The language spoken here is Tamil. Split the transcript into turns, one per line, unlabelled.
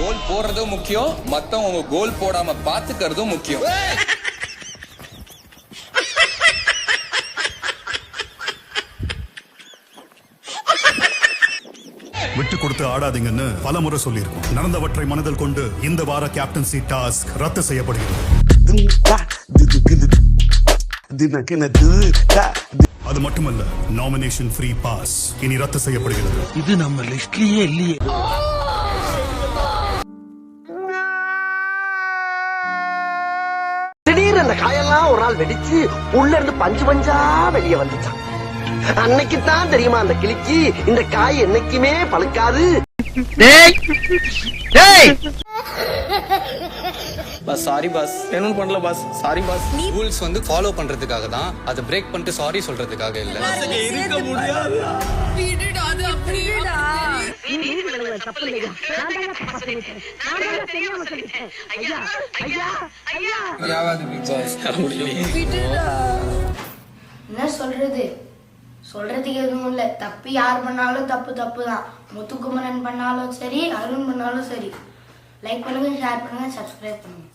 கோல் போடுறதும் முக்கியம் மத்தவங்க கோல் போடாம பாத்துக்கிறதும் முக்கியம்.
விட்டு கொடுத்து ஆடாதீங்கன்னு பல முறை சொல்லியிருக்கோம். நடந்தவற்றை மனதில் கொண்டு இந்த வார கேப்டன்சி டாஸ்க் ரத்து செய்யப்படுகிறது. அது மட்டுமல்ல நாமினேஷன் ஃப்ரீ பாஸ் இனி ரத்து செய்யப்படுகிறது.
இது நம்ம லிஸ்ட்லயே இல்லையே.
அந்த காயெல்லாம் ஒரு நாள் வெடிச்சு உள்ள இருந்து பஞ்சு பஞ்சா வெளியே வந்துச்சான். அன்னைக்கு தான் தெரியுமா அந்த கிளிக்கு? இந்த காய் என்னைக்குமே பழுக்காது.
Bus sorry boss. வேணும்னு பண்ணல பாஸ். Sorry boss.
ரூல்ஸ் வந்து ஃபாலோ பண்றதுக்காக தான். அதை பிரேக் பண்ணிட்டு சாரி சொல்றதுக்காக இல்ல.
என்ன சொல்றது? சொல்றதுக்கு எதுவும் இல்லை. தப்பு யார் பண்ணாலும் தப்பு தப்பு தான் முத்துக்குமரன் பண்ணாலும் சரி அருண் பண்ணாலும் சரி. லைக் பண்ணுங்க ஷேர் பண்ணுங்க சப்ஸ்கிரைப் பண்ணுங்க.